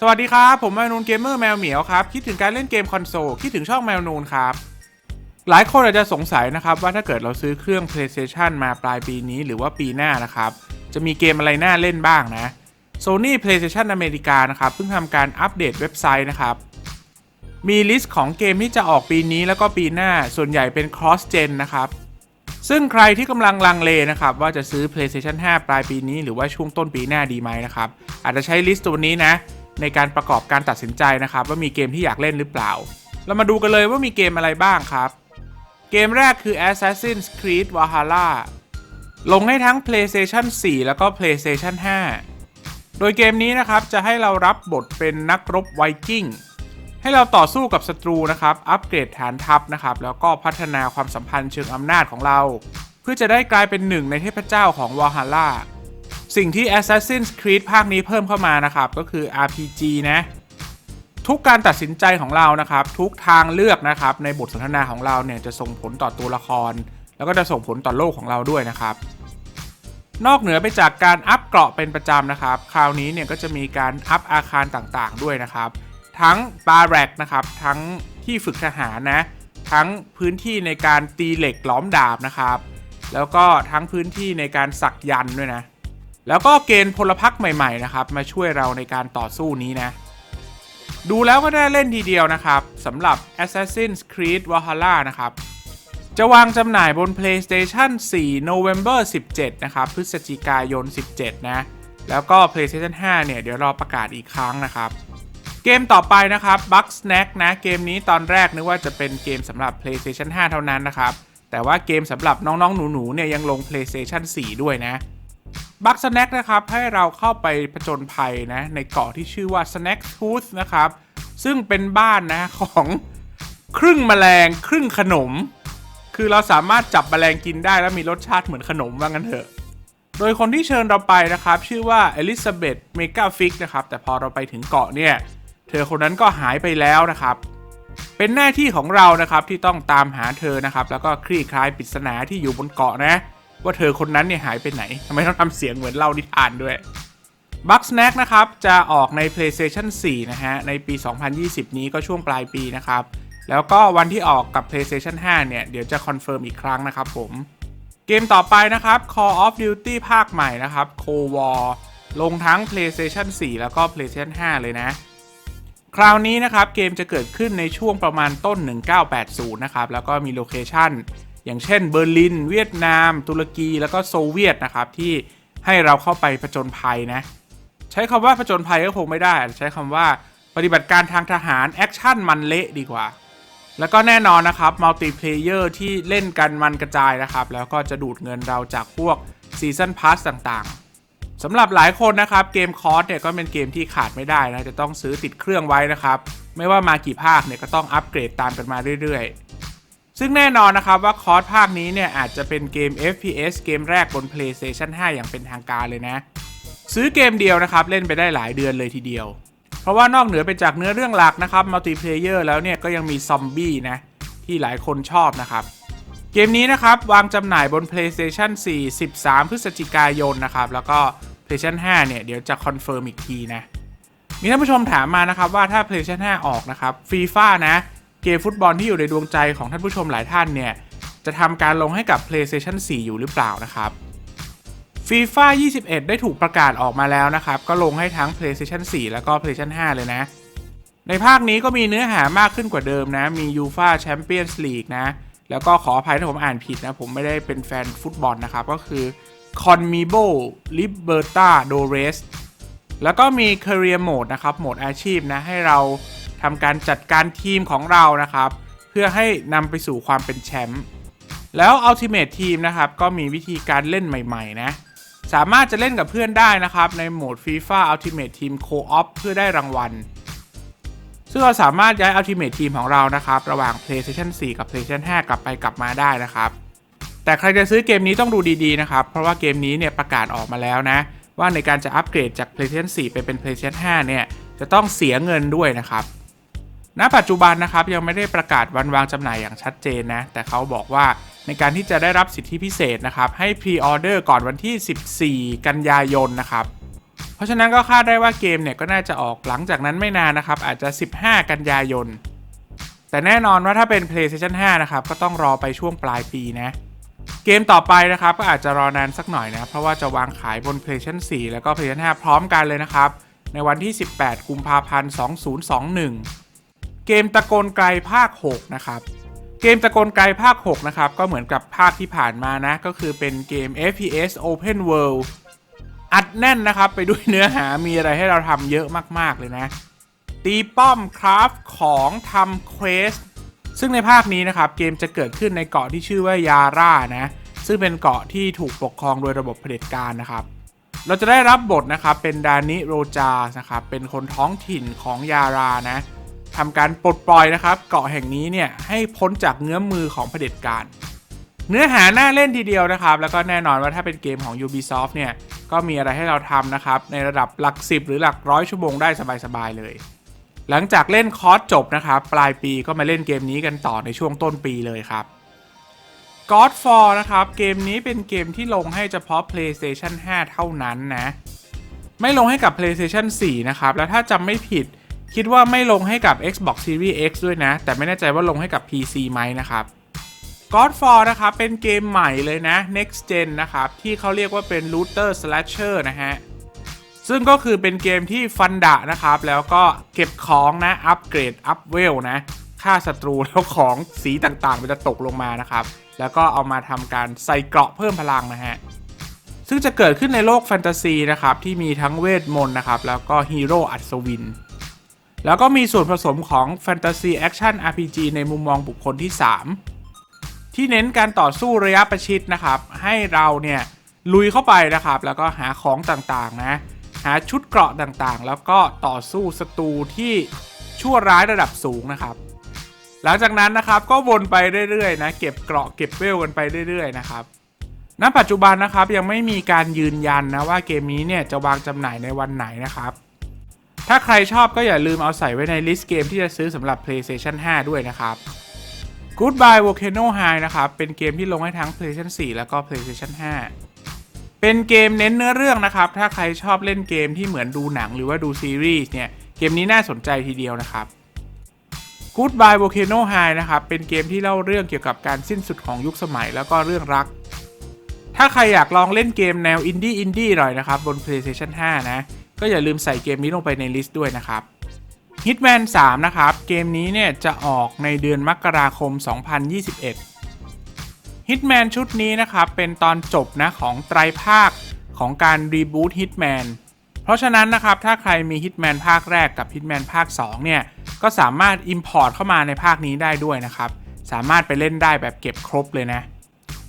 สวัสดีครับ ผมแมวนูนเกมเมอร์แมวเหมียวครับ คิดถึงการเล่นเกมคอนโซล คิดถึงช่องแมวนูนครับ หลายคนอาจจะสงสัยนะครับว่าถ้าเกิดเราซื้อเครื่อง PlayStation มาปลายปีนี้หรือว่าปีหน้านะครับ จะมีเกมอะไรน่าเล่นบ้างนะ Sony PlayStation อเมริกานะครับ เพิ่งทำการอัปเดตเว็บไซต์นะครับ มีลิสต์ของเกมที่จะออกปีนี้แล้วก็ปีหน้าส่วนใหญ่เป็น cross gen นะครับซึ่งใครที่กำลังลังเลนะครับว่าจะซื้อ PlayStation 5 ปลายปีนี้ หรือว่าช่วงต้นปีหน้าดีไหมนะครับอาจจะใช้ลิสต์ตัวนี้นะ ในการประกอบการตัดสินใจนะครับว่ามีเกมที่อยากเล่นหรือเปล่า เรามาดูกันเลยว่ามีเกมอะไรบ้างครับ เกมแรกคือ Assassin's Creed Valhalla ลงให้ทั้ง PlayStation 4 แล้วก็ PlayStation 5 โดยเกมนี้นะครับจะให้เรารับบทเป็นนักรบไวกิ้งให้เราต่อสู้กับศัตรูนะครับ อัปเกรดฐานทัพนะครับ แล้วก็พัฒนาความสัมพันธ์เชิงอำนาจของเรา เพื่อจะได้กลายเป็นหนึ่งในเทพเจ้าของวาฮาร่า สิ่งที่ Assassin's Creed ภาคนี้เพิ่มเข้ามานะครับ ก็คือ RPG นะ ทุกการตัดสินใจของเรานะครับ ทุกทางเลือกนะครับ ในบทสนทนาของเราเนี่ยจะส่งผลต่อตัวละคร แล้วก็จะส่งผลต่อโลกของเราด้วยนะครับ นอกเหนือไปจากการอัปเกราะเป็นประจำนะครับ คราวนี้เนี่ยก็จะมีการอัปอาคารต่างๆ ด้วยนะครับ ทั้งบาร์แรกนะครับ ทั้งที่ฝึกทหารนะ ทั้งพื้นที่ในการตีเหล็กล้อมดาบนะครับ แล้วก็ทั้งพื้นที่ในการสักยันต์ด้วยนะ แล้วก็เกณฑ์พลพรรคใหม่ๆนะครับมาช่วยเราในการต่อสู้นี้นะ ดูแล้วก็ได้เล่นทีเดียวนะครับสำหรับ Assassin's Creed Valhalla นะครับ จะวางจำหน่ายบน PlayStation 4 November 17 นะครับ พฤศจิกายน 17 นะ แล้วก็ PlayStation 5 เนี่ย เดี๋ยวรอประกาศอีกครั้งนะครับ เกมต่อไปนะครับ Bug Snack นะ เกมนี้ตอนแรกนึกว่าจะเป็นเกมสำหรับ PlayStation 5 เท่านั้นนะครับ แต่ว่าเกมสำหรับน้องๆ หนูๆ เนี่ยยังลง PlayStation 4 ด้วยนะ บักสแน็คนะครับให้เราเข้าไปผจญภัยนะในเกาะที่ชื่อว่า Snack Tooth นะครับ ซึ่งเป็นบ้านนะของครึ่งแมลงครึ่งขนม คือเราสามารถจับแมลงกินได้แล้วมีรสชาติเหมือนขนมว่างั้นเถอะ โดยคนที่เชิญเราไปนะครับ ชื่อว่าเอลิซาเบธเมกาฟิกนะครับ แต่พอเราไปถึงเกาะเนี่ย เธอคนนั้นก็หายไปแล้วนะครับ เป็นหน้าที่ของเรานะครับที่ต้องตามหาเธอนะครับ แล้วก็คลี่คลายปริศนาที่อยู่บนเกาะนะ ว่าเธอคนนั้นเนี่ยหายไปไหนทำไมต้องทำเสียงเหมือนเล่านิทานด้วย Bug Snack นะครับ จะออกใน PlayStation 4 นะฮะ ในปี 2020 นี้ก็ช่วงปลายปีนะครับ แล้วก็วันที่ออกกับ PlayStation 5 เนี่ย เดี๋ยวจะคอนเฟิร์มอีกครั้งนะครับผม เกมต่อไปนะครับ Call of Duty ภาคใหม่นะครับ Cold War ลงทั้ง PlayStation 4 แล้วก็ PlayStation 5 เลยนะ คราวนี้นะครับ เกมจะเกิดขึ้นในช่วงประมาณต้น 1980 นะครับ แล้วก็มีโลเคชั่น อย่างเช่นเบอร์ลิน เวียดนาม ตุรกีแล้วก็โซเวียตนะครับที่ให้เราเข้าไปผจญภัยนะ ใช้คำว่าผจญภัยก็คงไม่ได้ ใช้คำว่าปฏิบัติการทางทหารแอคชั่นมันเละดีกว่า แล้วก็แน่นอนนะครับมัลติเพลเยอร์ที่เล่นกันมันกระจายนะครับ แล้วก็จะดูดเงินเราจากพวกซีซันพาสต่างๆสำหรับหลายคนนะครับเกมคอร์สเนี่ยก็เป็นเกมที่ขาดไม่ได้นะจะต้องซื้อติดเครื่องไว้นะครับ ไม่ว่ามากี่ภาคเนี่ยก็ต้องอัปเกรดตามกันมาเรื่อยๆ ซึ่งแน่นอนนะครับว่าคอร์สภาคนี้เนี่ยอาจจะเป็นเกม FPS เกมแรกบน PlayStation 5 อย่างเป็นทางการเลยนะ ซื้อเกมเดียวนะครับ เล่นไปได้หลายเดือนเลยทีเดียว เพราะว่านอกเหนือไปจากเนื้อเรื่องหลักนะครับมัลติเพลเยอร์แล้วเนี่ยก็ยังมีซอมบี้นะ ที่หลายคนชอบนะครับ เกมนี้นะครับ วางจำหน่ายบน PlayStation 4 13 พฤศจิกายนนะครับ แล้วก็ PlayStation 5 เนี่ย เดี๋ยวจะคอนเฟิร์มอีกทีนะ มีท่านผู้ชมถามมานะครับว่าถ้า PlayStation 5 ออกนะครับฟีฟ่านะ เกมฟุตบอลที่อยู่ในดวงใจของท่านผู้ชมหลายท่านเนี่ย จะทำการลงให้กับ PlayStation 4 อยู่หรือเปล่านะครับ FIFA 21 ได้ถูกประกาศออกมาแล้วนะครับ ก็ลงให้ทั้ง PlayStation 4 แล้วก็ PlayStation 5 เลยนะ ในภาคนี้ก็มีเนื้อหามากขึ้นกว่าเดิมนะ มี UEFA Champions League นะ แล้วก็ขออภัยถ้าผมอ่านผิดนะ ผมไม่ได้เป็นแฟนฟุตบอลนะครับ ก็คือ CONMEBOL Libertadores แล้วก็มี Career Mode นะครับ โหมดอาชีพนะ ให้เรา ทำการจัดการทีมของเรานะครับ เพื่อให้นำไปสู่ความเป็นแชมป์แล้ว Ultimate Team นะครับ ก็มีวิธีการเล่นใหม่ ๆ นะ สามารถจะเล่นกับเพื่อนได้นะครับ ในโหมด FIFA Ultimate Team Co-op เพื่อได้รางวัล ซึ่งเราสามารถย้าย Ultimate Team ของเรานะครับ ระหว่าง PlayStation 4 กับ PlayStation 5 กลับไปกลับมาได้นะครับ แต่ใครจะซื้อเกมนี้ต้องดูดีๆนะครับ เพราะว่าเกมนี้เนี่ยประกาศออกมาแล้วนะ ว่าในการจะอัปเกรดจาก PlayStation 4 ไปเป็น PlayStation 5 เนี่ยจะต้องเสียเงินด้วยนะครับ ณปัจจุบันนะครับยังไม่ได้ประกาศวันวางจำหน่ายอย่างชัดเจนนะ แต่เขาบอกว่าในการที่จะได้รับสิทธิพิเศษนะครับ ให้พรีออเดอร์ก่อนวันที่ 14 กันยายนนะครับ เพราะฉะนั้นก็คาดได้ว่าเกมเนี่ยก็น่าจะออกหลังจากนั้นไม่นานนะครับ อาจจะ 15 กันยายน แต่แน่นอนว่าถ้าเป็น PlayStation 5 นะครับ ก็ต้องรอไปช่วงปลายปีนะเกมต่อไปนะครับก็อาจจะรอนานสักหน่อยนะ เพราะว่าจะวางขายบน PlayStation 4 แล้วก็ PlayStation 5 พร้อมกันเลยนะครับ ในวันที่ 18 กุมภาพันธ์ 2021 เกมตะโกนไกลภาค 6 นะครับ เกมตะโกนไกลภาค 6 นะครับ ก็เหมือนกับภาคที่ผ่านมานะ ก็คือเป็นเกม FPS Open World อัดแน่นนะครับ ไปด้วยเนื้อหามีอะไรให้เราทำเยอะมาก ๆ เลยนะ ตีป้อมคราฟของทำเควสซึ่งในภาคนี้นะครับ เกมจะเกิดขึ้นในเกาะที่ชื่อว่ายาร่านะ ซึ่งเป็นเกาะที่ถูกปกครองโดยระบบเผด็จการนะครับ เราจะได้รับบทนะครับเป็นดานิโรจานะครับเป็นคนท้องถิ่นของยารานะ ทำการปลดปล่อยนะครับ เกาะแห่งนี้เนี่ยให้พ้นจากเงื้อมมือของเผด็จการเนื้อหาน่าเล่นทีเดียวนะครับ แล้วก็แน่นอนว่าถ้าเป็นเกมของ Ubisoft เนี่ย ก็มีอะไรให้เราทำนะครับ ในระดับหลัก 10 หรือหลักร้อยชั่วโมงได้สบายๆเลย หลังจากเล่นคอร์สจบนะครับ ปลายปีก็มาเล่นเกมนี้กันต่อในช่วงต้นปีเลยครับ Godfall นะครับ เกมนี้เป็นเกมที่ลงให้เฉพาะ PlayStation 5 เท่านั้นนะ ไม่ลงให้กับ PlayStation 4 นะครับ แล้วถ้าจำไม่ผิด คิดว่าไม่ลงให้กับ Xbox Series X ด้วยนะ แต่ไม่แน่ใจว่าลงให้กับ PC ไหมนะครับ Godfall นะครับ เป็นเกมใหม่เลยนะ next gen นะครับ ที่เขาเรียกว่าเป็น looter slasher นะฮะ ซึ่งก็คือเป็นเกมที่ฟันดะนะครับ แล้วก็เก็บของนะ อัปเกรด อัพเวลนะฆ่าศัตรูแล้วของสีต่างๆ มันจะตกลงมานะครับ แล้วก็เอามาทำการใส่เกราะเพิ่มพลังนะฮะ ซึ่งจะเกิดขึ้นในโลกแฟนตาซีนะครับ ที่มีทั้งเวทมนต์นะครับ แล้วก็ฮีโร่อัศวิน แล้วก็มีส่วนผสมของแฟนตาซีแอคชั่น RPG ในมุมมองบุคคลที่ 3 ที่เน้นการต่อสู้ระยะประชิดนะครับ ให้เราเนี่ยลุยเข้าไปนะครับ แล้วก็หาของต่างๆนะ หาชุดเกราะต่างๆ แล้วก็ต่อสู้ศัตรูที่ชั่วร้ายระดับสูงนะครับ หลังจากนั้นนะครับก็วนไปเรื่อยๆนะ เก็บเกราะเก็บเวลกันไปเรื่อยๆนะครับณปัจจุบันนะครับยังไม่มีการยืนยันนะว่าเกมนี้เนี่ยจะวางจำหน่ายในวันไหนนะครับ ถ้าใครชอบก็อย่าลืมเอาใส่ไว้ในลิสต์เกมที่จะซื้อสำหรับ PlayStation 5 ด้วยนะครับ Goodbye Volcano High นะครับ เป็นเกมที่ลงให้ทั้ง PlayStation 4 แล้วก็ PlayStation 5 เป็นเกมเน้นเนื้อเรื่องนะครับ ถ้าใครชอบเล่นเกมที่เหมือนดูหนังหรือว่าดูซีรีส์เนี่ย เกมนี้น่าสนใจทีเดียวนะครับ Goodbye Volcano High นะครับ เป็นเกมที่เล่าเรื่องเกี่ยวกับการสิ้นสุดของยุคสมัยแล้วก็เรื่องรัก ถ้าใครอยากลองเล่นเกมแนวอินดี้อินดี้หน่อยนะครับบน PlayStation 5 นะ ก็อย่าลืมใส่เกมนี้ลงไปในลิสต์ด้วยนะครับ Hitman 3 นะครับ เกมนี้เนี่ยจะออกในเดือนมกราคม 2021 Hitman ชุดนี้นะครับเป็นตอนจบนะของไตรภาคของการรีบูต Hitman เพราะฉะนั้นนะครับถ้าใครมี Hitman ภาคแรกกับ Hitman ภาค 2 เนี่ยก็สามารถ Import เข้ามาในภาคนี้ได้ด้วยนะครับ สามารถไปเล่นได้แบบเก็บครบเลยนะ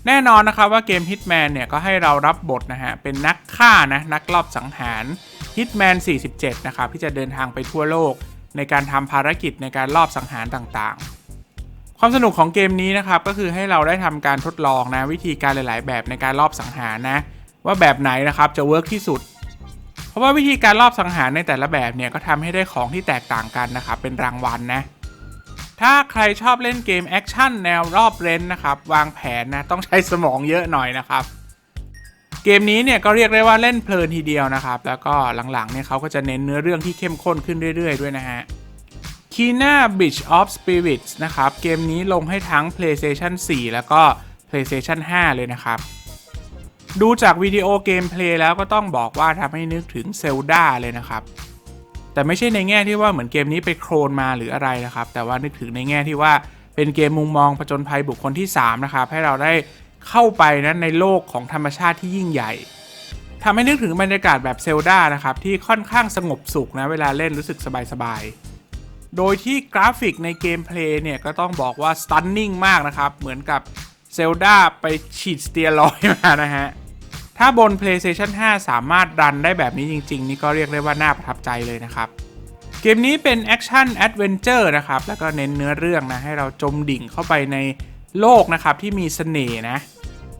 แน่นอนนะครับว่าเกม Hitman เนี่ยก็ให้เรารับบทนะฮะเป็นนักฆ่านะนักลอบสังหาร Hitman 47 นะครับ ที่จะเดินทางไปทั่วโลก ในการทำภารกิจในการลอบสังหารต่างๆ ความสนุกของเกมนี้นะครับ ก็คือให้เราได้ทำการทดลองนะวิธีการหลาย ๆ แบบในการลอบสังหารนะ ว่าแบบไหนนะครับจะเวิร์กที่สุด เพราะว่าวิธีการลอบสังหารในแต่ละแบบเนี่ยก็ทำให้ได้ของที่แตกต่างกันนะครับเป็นรางวัลนะถ้าใครชอบเล่นเกมแอคชั่นแนวรอบเรนนะครับ วางแผนนะ ต้องใช้สมองเยอะหน่อยนะครับ เกมนี้เนี่ยก็เรียกได้ว่าเล่นเพลินทีเดียวนะครับ แล้วก็หลังๆเนี่ยเขาก็จะเน้นเนื้อเรื่องที่เข้มข้นขึ้นเรื่อย ๆ ด้วยนะฮะ Kina Beach of Spirits นะครับ เกมนี้ลงให้ทั้ง PlayStation 4 แล้วก็ PlayStation 5 เลยนะครับ ดูจากวิดีโอเกมเพลย์แล้วก็ต้องบอกว่าทำให้นึกถึง Zelda เลยนะครับ แต่ไม่ใช่ในแง่ที่ว่าเหมือนเกมนี้ไปโครนมาหรืออะไรนะครับ แต่ว่านึกถึงในแง่ที่ว่าเป็นเกมมุมมองผจญภัยบุคคลที่ 3 นะครับ ให้เราได้ เข้าไปนะในโลกของธรรมชาติที่ยิ่งใหญ่ทำให้นึกถึงบรรยากาศแบบเซลดานะครับ ที่ค่อนข้างสงบสุขนะ เวลาเล่นรู้สึกสบายๆ โดยที่กราฟิกในเกมเพลย์เนี่ย ก็ต้องบอกว่าสตันนิ่งมากนะครับ เหมือนกับเซลดาไปฉีดสเตียรอยมานะฮะ ถ้าบน PlayStation 5 สามารถรันได้แบบนี้จริง ๆ นี่ก็เรียกได้ว่าน่าประทับใจเลยนะครับ เกมนี้เป็นแอคชั่นแอดเวนเจอร์นะครับ แล้วก็เน้นเนื้อเรื่องนะ ให้เราจมดิ่งเข้าไปในโลกนะครับที่มีเสน่ห์นะ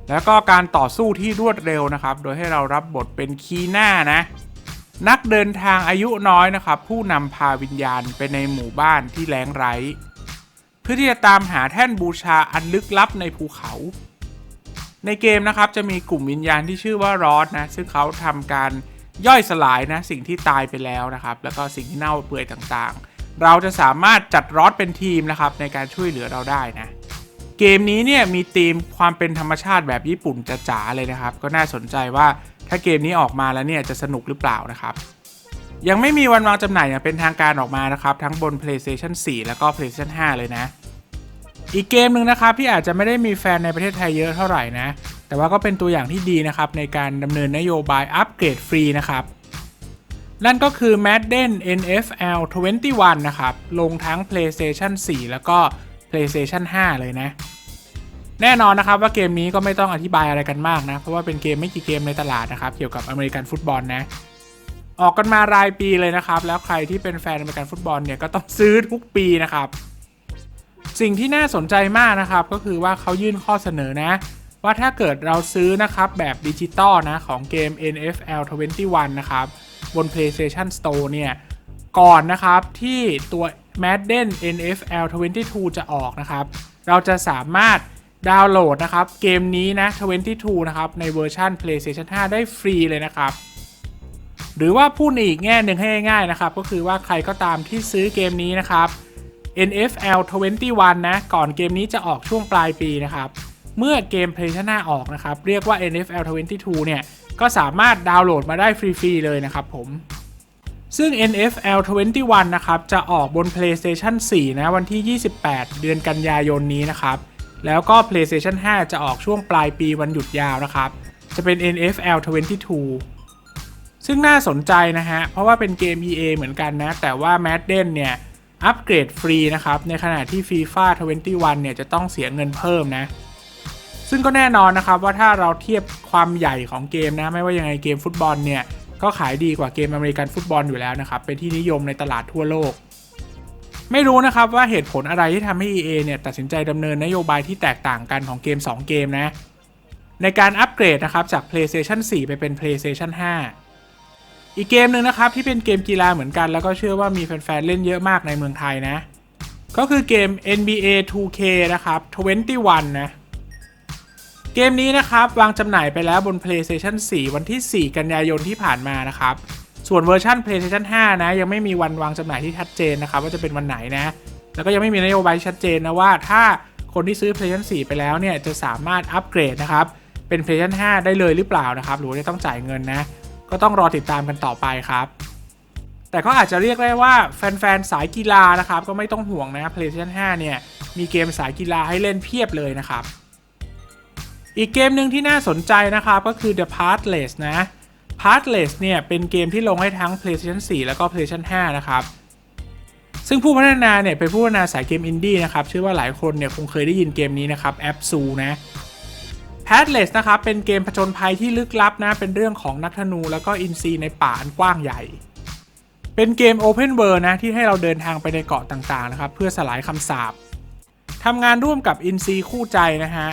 แล้วก็การต่อสู้ที่รวดเร็วนะครับ โดยให้เรารับบทเป็นคีน่านะ นักเดินทางอายุน้อยนะครับ ผู้นำพาวิญญาณไปในหมู่บ้านที่แล้งไร้ เพื่อที่จะตามหาแท่นบูชาอันลึกลับในภูเขา ในเกมนะครับจะมีกลุ่มวิญญาณที่ชื่อว่ารอดนะ ซึ่งเขาทำการย่อยสลายนะสิ่งที่ตายไปแล้วนะครับ แล้วก็สิ่งที่เน่าเปื่อยต่างๆ เราจะสามารถจัดรอดเป็นทีมนะครับในการช่วยเหลือเราได้นะ เกมนี้เนี่ยมีธีมความเป็นธรรมชาติแบบญี่ปุ่นจ๋าๆเลยนะครับ ก็น่าสนใจว่าถ้าเกมนี้ออกมาแล้วเนี่ยจะสนุกหรือเปล่านะครับ ยังไม่มีวันวางจำหน่ายอย่างเป็นทางการออกมานะครับ ทั้งบน PlayStation 4 แล้วก็ PlayStation 5 เลยนะ อีกเกมหนึ่งนะครับที่อาจจะไม่ได้มีแฟนในประเทศไทยเยอะเท่าไหร่นะ แต่ว่าก็เป็นตัวอย่างที่ดีนะครับในการดำเนินนโยบายอัปเกรดฟรีนะครับนั่นก็คือ Madden NFL 21 นะครับ ลงทั้ง PlayStation 4 แล้วก็ PlayStation 5 เลยนะ แน่นอนนะครับว่าเกมนี้ก็ไม่ต้องอธิบายอะไรกันมากนะ เพราะว่าเป็นเกมไม่กี่เกมในตลาดนะครับ เกี่ยวกับอเมริกันฟุตบอลนะ ออกกันมารายปีเลยนะครับ แล้วใครที่เป็นแฟนอเมริกันฟุตบอลเนี่ยก็ต้องซื้อทุกปีนะครับ สิ่งที่น่าสนใจมากนะครับ ก็คือว่าเขายื่นข้อเสนอนะ ว่าถ้าเกิดเราซื้อนะครับแบบดิจิตอลนะของเกม NFL 21 นะครับบน PlayStation Store เนี่ยก่อนนะครับที่ตัว Madden NFL 22 จะออกนะครับ เราจะสามารถดาวน์โหลดนะครับ เกมนี้นะ 22 นะครับ ในเวอร์ชัน PlayStation 5 ได้ฟรีเลยนะครับ หรือว่าพูดอีกแง่หนึ่งให้ง่ายๆนะครับ ก็คือว่าใครก็ตามที่ซื้อเกมนี้นะครับ NFL 21 นะ ก่อนเกมนี้จะออกช่วงปลายปีนะครับ เมื่อเกม PlayStation 5 ออกนะครับ เรียกว่า NFL 22 เนี่ย ก็สามารถดาวน์โหลดมาได้ฟรีๆเลยนะครับผม ซึ่ง NFL 21 นะครับ จะออกบน PlayStation 4 นะ วันที่ 28 เดือนกันยายนนี้นะครับ แล้วก็ PlayStation 5 จะออกช่วงปลายปีวันหยุดยาวนะครับ จะเป็น NFL 22 ซึ่งน่าสนใจนะฮะ เพราะว่าเป็นเกม EA เหมือนกันนะ แต่ว่า Madden เนี่ย อัปเกรดฟรีนะครับ ในขณะที่ FIFA 21 เนี่ย จะต้องเสียเงินเพิ่มนะ ซึ่งก็แน่นอนนะครับว่าถ้าเราเทียบความใหญ่ของเกมนะ ไม่ว่ายังไงเกมฟุตบอลเนี่ย ก็ขายดีกว่าเกมอเมริกันฟุตบอลอยู่แล้วนะครับ เป็นที่นิยมในตลาดทั่วโลก ไม่รู้นะครับว่าเหตุผลอะไรที่ทำให้ EA เนี่ยตัดสินใจดำเนินนโยบายที่แตกต่างกันของเกม 2 เกมนะ ในการอัปเกรดนะครับจาก PlayStation 4 ไปเป็น PlayStation 5 อีกเกมหนึ่งนะครับที่เป็นเกมกีฬาเหมือนกัน แล้วก็เชื่อว่ามีแฟนๆเล่นเยอะมากในเมืองไทยนะ ก็คือเกม NBA 2K นะครับ 21 นะ เกมนี้นะครับวางจำหน่ายไปแล้วบน PlayStation 4 วันที่ 4 กันยายนที่ผ่านมานะครับส่วนเวอร์ชัน PlayStation 5 นะ ยังไม่มีวันวางจำหน่ายที่ชัดเจนนะครับ ว่าจะเป็นวันไหนนะ แล้วก็ยังไม่มีนโยบายชัดเจนนะว่าถ้าคนที่ซื้อ PlayStation 4 ไปแล้วเนี่ยจะสามารถอัปเกรดนะครับเป็น PlayStation 5 ได้เลยหรือเปล่านะครับหรือจะต้องจ่ายเงินนะ ก็ต้องรอติดตามกันต่อไปครับ แต่ก็อาจจะเรียกได้ว่าแฟนๆสายกีฬานะครับก็ไม่ต้องห่วงนะ PlayStation 5 เนี่ยมีเกมสายกีฬาให้เล่นเพียบเลยนะครับ อีกเกมหนึ่งที่น่าสนใจนะครับก็คือ The Pathless นะ Pathless เนี่ยเป็นเกมที่ลงให้ทั้ง PlayStation 4 แล้วก็ PlayStation 5 นะครับ ซึ่งผู้พัฒนาเนี่ยเป็นผู้พัฒนาสายเกมอินดี้นะครับเชื่อว่าหลายคนเนี่ยคงเคยได้ยินเกมนี้นะครับแอปซูนะ Pathless นะครับเป็นเกมผจญภัยที่ลึกลับนะเป็นเรื่องของนักธนูแล้วก็อินซีในป่าอันกว้างใหญ่ เป็นเกม Open World นะที่ให้เราเดินทางไปในเกาะต่างๆนะครับเพื่อสลายคำสาปทำงานร่วมกับอินซีคู่ใจนะฮะ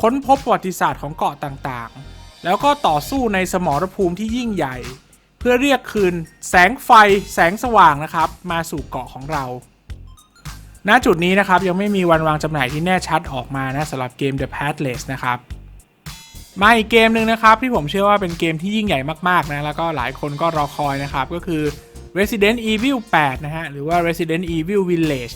ค้นพบประวัติศาสตร์ของเกาะต่างๆ แล้วก็ต่อสู้ในสมรภูมิที่ยิ่งใหญ่ เพื่อเรียกคืนแสงไฟแสงสว่างนะครับ มาสู่เกาะของเรา ณจุดนี้นะครับยังไม่มีวันวางจำหน่ายที่แน่ชัดออกมานะสำหรับเกม The Pathless นะครับมาอีกเกมหนึ่งนะครับที่ผมเชื่อว่าเป็นเกมที่ยิ่งใหญ่มากๆนะแล้วก็หลายคนก็รอคอยนะครับก็คือ Resident Evil 8 นะฮะหรือว่า Resident Evil Village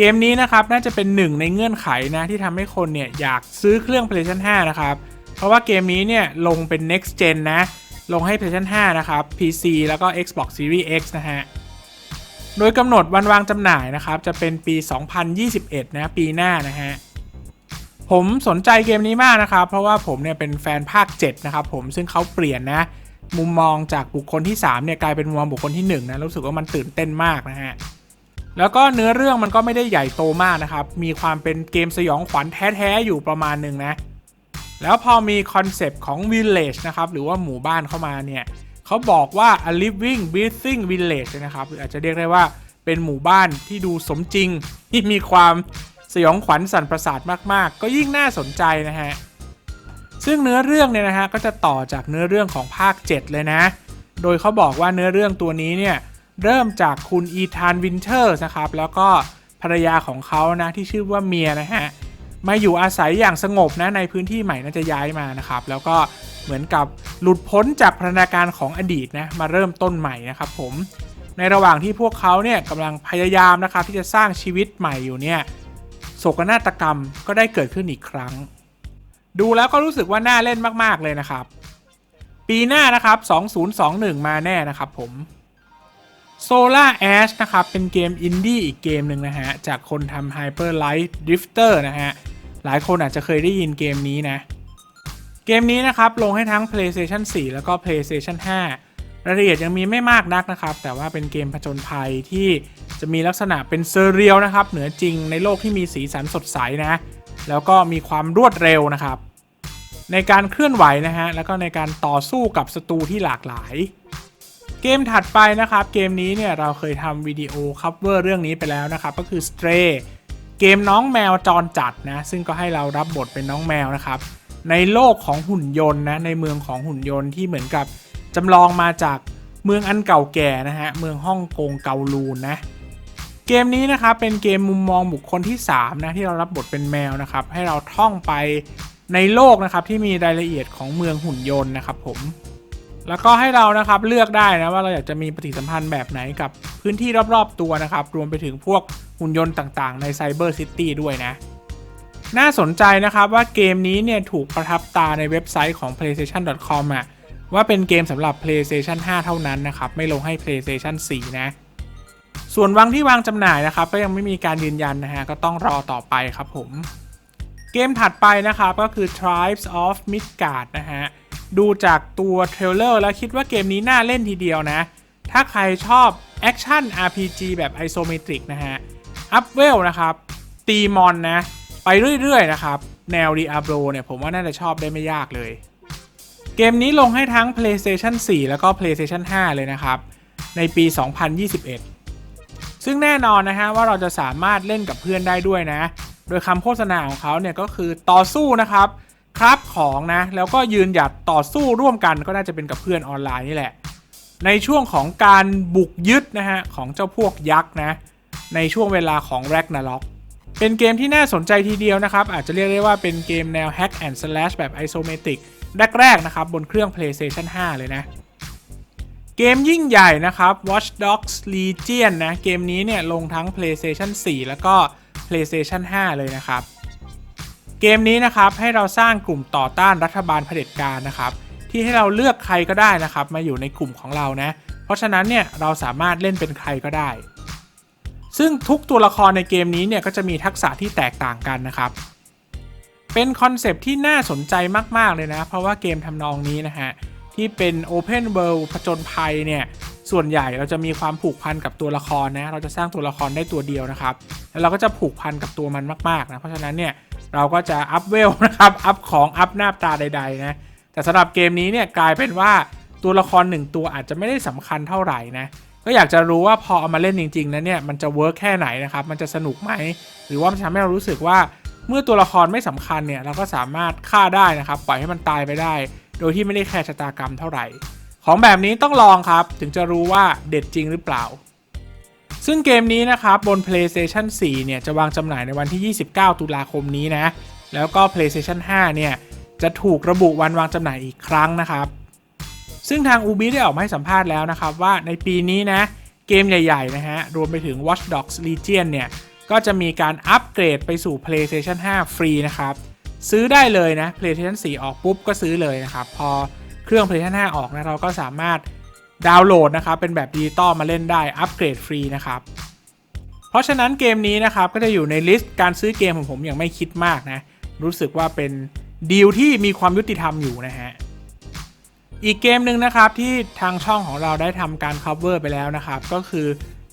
เกมนี้นะครับน่าจะเป็นหนึ่งในเงื่อนไขนะที่ทำให้คนเนี่ยอยากซื้อเครื่อง PlayStation 5 นะครับ เพราะว่าเกมนี้เนี่ยลงเป็น next gen นะ ลงให้ PlayStation 5 นะครับ PC แล้วก็ Xbox Series X นะฮะ โดยกำหนดวันวางจำหน่ายนะครับ จะเป็นปี 2021 นะ ปีหน้านะฮะ ผมสนใจเกมนี้มากนะครับ เพราะว่าผมเนี่ยเป็นแฟนภาค 7 นะครับผมซึ่งเขาเปลี่ยนนะ มุมมองจากบุคคลที่3เนี่ยกลายเป็นมุมมองบุคคลที่1นะรู้สึกว่ามันตื่นเต้นมากนะฮะ แล้วก็เนื้อเรื่องมันก็ไม่ได้ใหญ่โตมากนะครับ มีความเป็นเกมสยองขวัญแท้ๆอยู่ประมาณหนึ่งนะ แล้วพอมีคอนเซปต์ของ village นะครับ หรือว่าหมู่บ้านเข้ามาเนี่ยเขาบอกว่า a living breathing village นะครับ หรืออาจจะเรียกได้ว่าเป็นหมู่บ้านที่ดูสมจริง ที่มีความสยองขวัญสั่นประสาทมากๆ ก็ยิ่งน่าสนใจนะฮะ ซึ่งเนื้อเรื่องเนี่ยนะฮะก็จะต่อจากเนื้อเรื่องของภาค 7 เลยนะ โดยเขาบอกว่าเนื้อเรื่องตัวนี้เนี่ย เริ่มจากคุณอีธานวินเทอร์นะครับ แล้วก็ภรรยาของเขานะที่ชื่อว่าเมียนะฮะมาอยู่อาศัยอย่างสงบนะในพื้นที่ใหม่น่าจะย้ายมานะครับ แล้วก็เหมือนกับหลุดพ้นจากพัฒนาการของอดีตนะมาเริ่มต้นใหม่นะครับผมในระหว่างที่พวกเขาเนี่ยกำลังพยายามนะครับที่จะสร้างชีวิตใหม่อยู่เนี่ยโศกนาฏกรรมก็ได้เกิดขึ้นอีกครั้ง ดูแล้วก็รู้สึกว่าน่าเล่นมาก ๆ เลยนะครับ ปีหน้านะครับ 2021 มาแน่นะครับผม Solar Ash นะครับ เป็นเกมอินดี้อีกเกมหนึ่งนะฮะ จากคนทำ Hyper Light Drifter นะฮะ หลายคนอาจจะเคยได้ยินเกมนี้นะ เกมนี้นะครับ ลงให้ทั้ง PlayStation 4 แล้วก็ PlayStation 5 รายละเอียดยังมีไม่มากนักนะครับ แต่ว่าเป็นเกมผจญภัยที่จะมีลักษณะเป็นเซเรียลนะครับ เหนือจริงในโลกที่มีสีสันสดใสนะ แล้วก็มีความรวดเร็วนะครับ ในการเคลื่อนไหวนะฮะ แล้วก็ในการต่อสู้กับศัตรูที่หลากหลาย เกมถัดไปนะครับ เกมนี้เนี่ยเราเคยทำวิดีโอคัฟเวอร์เรื่องนี้ไปแล้วนะครับ ก็คือ Stray เกมน้องแมวจรจัดนะ ซึ่งก็ให้เรารับบทเป็นน้องแมวนะครับ ในโลกของหุ่นยนต์นะ ในเมืองของหุ่นยนต์ที่เหมือนกับจำลองมาจากเมืองอันเก่าแก่นะฮะ เมืองฮ่องกงเกาลูนนะ เกมนี้นะครับเป็นเกมมุมมองบุคคลที่3นะที่เรารับบทเป็นแมวนะครับ ให้เราท่องไปในโลกนะครับที่มีรายละเอียดของเมืองหุ่นยนต์นะครับผม แล้วก็ให้เรานะครับเลือกได้นะว่าเราอยากจะมีปฏิสัมพันธ์แบบไหนกับพื้นที่รอบๆตัวนะครับ รวมไปถึงพวกหุ่นยนต์ต่างๆ ในไซเบอร์ซิตี้ด้วยนะ น่าสนใจนะครับว่าเกมนี้เนี่ยถูกประทับตาในเว็บไซต์ของ PlayStation.com อะว่าเป็นเกมสำหรับ PlayStation 5 เท่านั้นนะครับ ไม่ลงให้ PlayStation 4 นะ ส่วนวางที่วางจำหน่ายนะครับ ก็ยังไม่มีการยืนยันนะฮะ ก็ต้องรอต่อไปครับผม เกมถัดไปนะครับก็คือ Tribes of Midgard นะฮะ ดูจากตัวเทรลเลอร์แล้วคิดว่าเกมนี้น่าเล่นทีเดียวนะ ถ้าใครชอบแอคชั่น RPG แบบไอโซเมตริกนะฮะ อัพเวลนะครับ ตีมอนนะ ไปเรื่อยๆนะครับ แนว Diablo เนี่ยผมว่าน่าจะชอบได้ไม่ยากเลย เกมนี้ลงให้ทั้ง PlayStation 4 แล้วก็ PlayStation 5 เลยนะครับ ในปี 2021 ซึ่งแน่นอนนะฮะว่าเราจะสามารถเล่นกับเพื่อนได้ด้วยนะ โดยคำโฆษณาของเขาเนี่ยก็คือต่อสู้นะครับ ครับของนะ แล้วก็ยืนหยัดต่อสู้ร่วมกันก็น่าจะเป็นกับเพื่อนออนไลน์นี่แหละ ในช่วงของการบุกยึดนะฮะของเจ้าพวกยักษ์นะ ในช่วงเวลาของ Ragnarok เป็นเกมที่น่าสนใจทีเดียวนะครับ อาจจะเรียกได้ว่าเป็นเกมแนว Hack and Slash แบบ Isometric แรกๆนะครับ บนเครื่อง PlayStation 5 เลยนะ เกมยิ่งใหญ่นะครับ Watch Dogs Legion นะ เกมนี้เนี่ยลงทั้ง PlayStation 4 แล้วก็ PlayStation 5 เลยนะครับ เกมนี้นะครับให้เราสร้างกลุ่มต่อต้านรัฐบาลเผด็จการนะครับ ที่ให้เราเลือกใครก็ได้นะครับ มาอยู่ในกลุ่มของเรานะ เพราะฉะนั้นเนี่ยเราสามารถเล่นเป็นใครก็ได้ ซึ่งทุกตัวละครในเกมนี้เนี่ยก็จะมีทักษะที่แตกต่างกันนะครับ เป็นคอนเซปที่น่าสนใจมากๆเลยนะ เพราะว่าเกมทำนองนี้นะฮะที่เป็น Open World ผจญภัยเนี่ยส่วนใหญ่เราจะมีความผูกพันกับตัวละครนะ เราจะสร้างตัวละครได้ตัวเดียวนะครับ แล้วเราก็จะผูกพันกับตัวมันมากๆนะ เพราะฉะนั้นเนี่ย เราก็จะอัพเวลนะครับ อัพของอัพหน้าตาใดๆนะ แต่สำหรับเกมนี้เนี่ยกลายเป็นว่าตัวละครหนึ่งตัวอาจจะไม่ได้สำคัญเท่าไหร่นะ ก็อยากจะรู้ว่าพอเอามาเล่นจริงๆนะเนี่ยมันจะเวิร์กแค่ไหนนะครับ มันจะสนุกไหม หรือว่ามันทำให้เรารู้สึกว่าเมื่อตัวละครไม่สำคัญเนี่ยเราก็สามารถฆ่าได้นะครับ ปล่อยให้มันตายไปได้ โดยที่ไม่ได้แคร์ชะตากรรมเท่าไหร่ ของแบบนี้ต้องลองครับถึงจะรู้ว่าเด็ดจริงหรือเปล่า ซึ่งเกมนี้นะครับ บน PlayStation 4 เนี่ย จะวางจำหน่ายในวันที่ 29 ตุลาคมนี้นะ แล้วก็ PlayStation 5 เนี่ย จะถูกระบุวันวางจำหน่ายอีกครั้งนะครับ ซึ่งทาง Ubi ได้ออกมาให้สัมภาษณ์แล้วนะครับ ว่าในปีนี้นะ เกมใหญ่ๆ นะฮะ รวมไปถึง Watch Dogs Legion เนี่ย ก็จะมีการอัปเกรดไปสู่ PlayStation 5 ฟรีนะครับ ซื้อได้เลยนะ PlayStation 4 ออกปุ๊บก็ซื้อเลยนะครับ พอเครื่อง PlayStation 5 ออกนะเราก็สามารถ ดาวน์โหลดนะครับเป็นแบบดิจิตอลมาเล่นได้อัปเกรดฟรีนะครับเพราะฉะนั้นเกมนี้นะครับก็จะอยู่ในลิสต์การซื้อเกมของผมอย่างไม่คิดมากนะรู้สึกว่าเป็นดีลที่มีความยุติธรรมอยู่นะฮะอีกเกมหนึ่งนะครับที่ทางช่องของเราได้ทำการ cover ไปแล้วนะครับ ก็คือ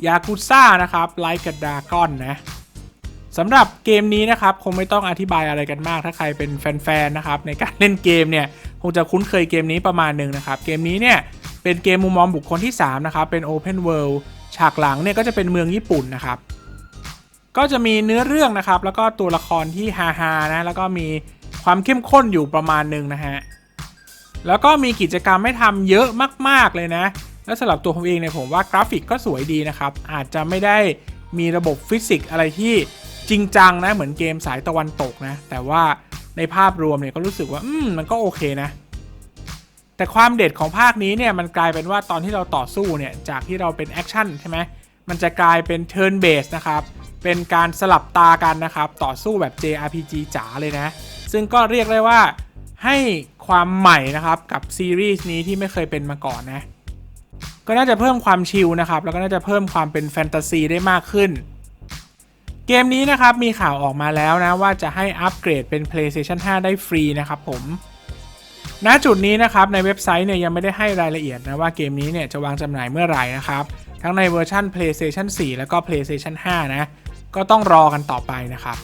ยากุซ่านะครับไลค์กับดากอนนะสำหรับเกมนี้นะครับคงไม่ต้องอธิบายอะไรกันมาก ถ้าใครเป็นแฟนๆนะครับในการเล่นเกมเนี่ยคงจะคุ้นเคยเกมนี้ประมาณหนึ่งนะครับ เกมนี้เนี่ย เป็นเกมมุมมองบุคคลที่ 3 นะครับ เป็น Open World ฉากหลังเนี่ยก็จะเป็นเมืองญี่ปุ่นนะครับ ก็จะมีเนื้อเรื่องนะครับ แล้วก็ตัวละครที่ฮาฮาๆนะ แล้วก็มีความเข้มข้นอยู่ประมาณหนึ่งนะฮะ แล้วก็มีกิจกรรมให้ทำเยอะมาก ๆ เลยนะ แล้วสำหรับตัวผมเองเนี่ยผมว่ากราฟิกก็สวยดีนะครับ อาจจะไม่ได้มีระบบฟิสิกส์อะไรที่จริงจังนะ เหมือนเกมสายตะวันตกนะ แต่ว่าในภาพรวมเนี่ยก็รู้สึกว่า อืม มันก็โอเคนะ แต่ความเด็ดของภาคนี้เนี่ยมันกลายเป็นว่าตอนที่เราต่อสู้เนี่ยจากที่เราเป็นแอคชั่นใช่ไหมมันจะกลายเป็น turn based นะครับ เป็นการสลับตากันนะครับ ต่อสู้แบบ JRPG จ๋าเลยนะ ซึ่งก็เรียกได้ว่าให้ความใหม่นะครับกับซีรีส์นี้ที่ไม่เคยเป็นมาก่อนนะ ก็น่าจะเพิ่มความชิลนะครับ แล้วก็น่าจะเพิ่มความเป็นแฟนตาซีได้มากขึ้น เกมนี้นะครับมีข่าวออกมาแล้วนะว่าจะให้อัปเกรดเป็น PlayStation 5 ได้ฟรีนะครับผม ณจุดนี้นะครับในเว็บไซต์เนี่ยยังไม่ได้ให้รายละเอียดนะว่าเกมนี้เนี่ยจะวางจำหน่ายเมื่อไหร่นะครับ ทั้งในเวอร์ชัน PlayStation 4 แล้วก็ PlayStation 5 นะ ก็ต้องรอกันต่อไปนะครับ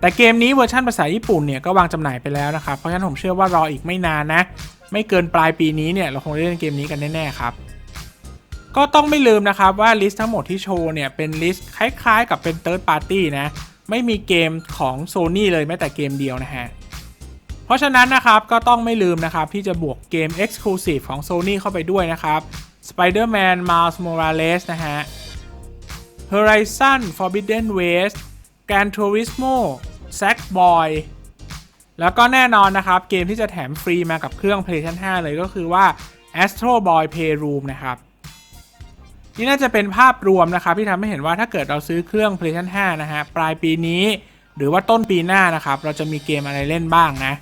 แต่เกมนี้เวอร์ชันภาษาญี่ปุ่นเนี่ยก็วางจำหน่ายไปแล้วนะครับ เพราะฉะนั้นผมเชื่อว่ารออีกไม่นานนะ ไม่เกินปลายปีนี้เนี่ยเราคงได้เล่นเกมนี้กันแน่ๆครับ ก็ต้องไม่ลืมนะครับว่าลิสต์ทั้งหมดที่โชว์เนี่ยเป็นลิสต์คล้ายๆ กับเป็น Third Party นะ ไม่มีเกมของ Sony เลยแม้แต่เกมเดียวนะฮะ เพราะฉะนั้นนะครับก็ต้องไม่ลืมนะครับที่จะบวกเกม Exclusive ของ Sony เข้าไปด้วยนะครับ Spider-Man Miles Morales นะฮะ Horizon Forbidden West Gran Turismo Sackboy แล้วก็แน่นอนนะครับ เกมที่จะแถมฟรีมากับเครื่อง PlayStation 5 เลยก็คือว่า Astro Boy Playroom นะครับ นี่น่าจะเป็นภาพรวมนะครับ ที่ทำให้เห็นว่าถ้าเกิดเราซื้อเครื่อง PlayStation 5 นะฮะ ปลายปีนี้ หรือว่าต้นปีหน้านะครับ เราจะมีเกมอะไรเล่นบ้างนะ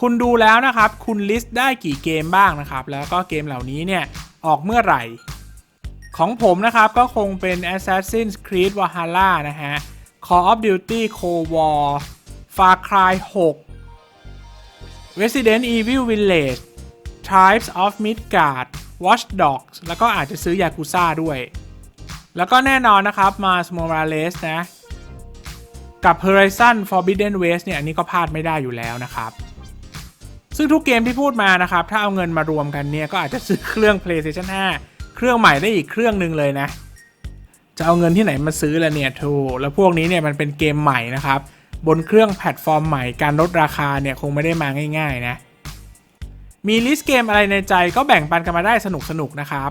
คุณดูแล้วนะครับ คุณลิสต์ได้กี่เกมบ้างนะครับ แล้วก็เกมเหล่านี้เนี่ย ออกเมื่อไหร่ ของผมนะครับก็คงเป็น Assassin's Creed Valhalla นะฮะ Call of Duty Cold War Far Cry 6 Resident Evil Village Tribes of Midgard Watch Dogs แล้วก็อาจจะซื้อยากุซ่าด้วย แล้วก็แน่นอนนะครับ Mars Morales นะ กับ Horizon Forbidden West เนี่ยอันนี้ก็พลาดไม่ได้อยู่แล้วนะครับ ซึ่งทุกเกมที่พูดมานะครับ ถ้าเอาเงินมารวมกันเนี่ย ก็อาจจะซื้อเครื่อง PlayStation 5 เครื่องใหม่ได้อีกเครื่องหนึ่งเลยนะ จะเอาเงินที่ไหนมาซื้อละเนี่ยทูแล้วพวกนี้เนี่ยมันเป็นเกมใหม่นะครับ บนเครื่องแพลตฟอร์มใหม่การลดราคาเนี่ยคงไม่ได้มาง่าย ๆ นะ มีลิสต์เกมอะไรในใจก็แบ่งปันกันมาได้สนุกๆนะครับ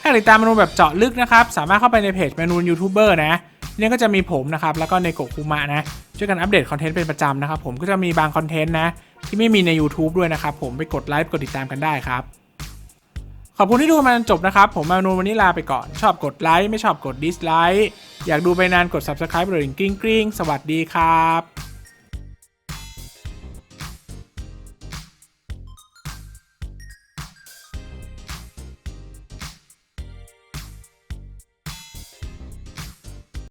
ถ้าติดตามเมนูแบบเจาะลึกนะครับ สามารถเข้าไปในเพจเมนูยูทูบเบอร์นะ เนี่ยก็จะมีผมนะครับแล้วก็ในโกคุมะนะช่วยกันอัปเดตคอนเทนต์เป็นประจำนะครับผมก็จะมีบางคอนเทนต์นะ ที่ไม่มีใน YouTube ด้วยนะครับผมไปกดไลค์กดติดตามกันได้ครับ ขอบคุณที่ดูมาจนจบนะครับ ผมมานูนวันนี้ลาไปก่อน ชอบกดไลค์ไม่ชอบกดดิสไลค์อยากดูไปนานกด Subscribe หรือกริ๊งกริ๊งสวัสดีครับ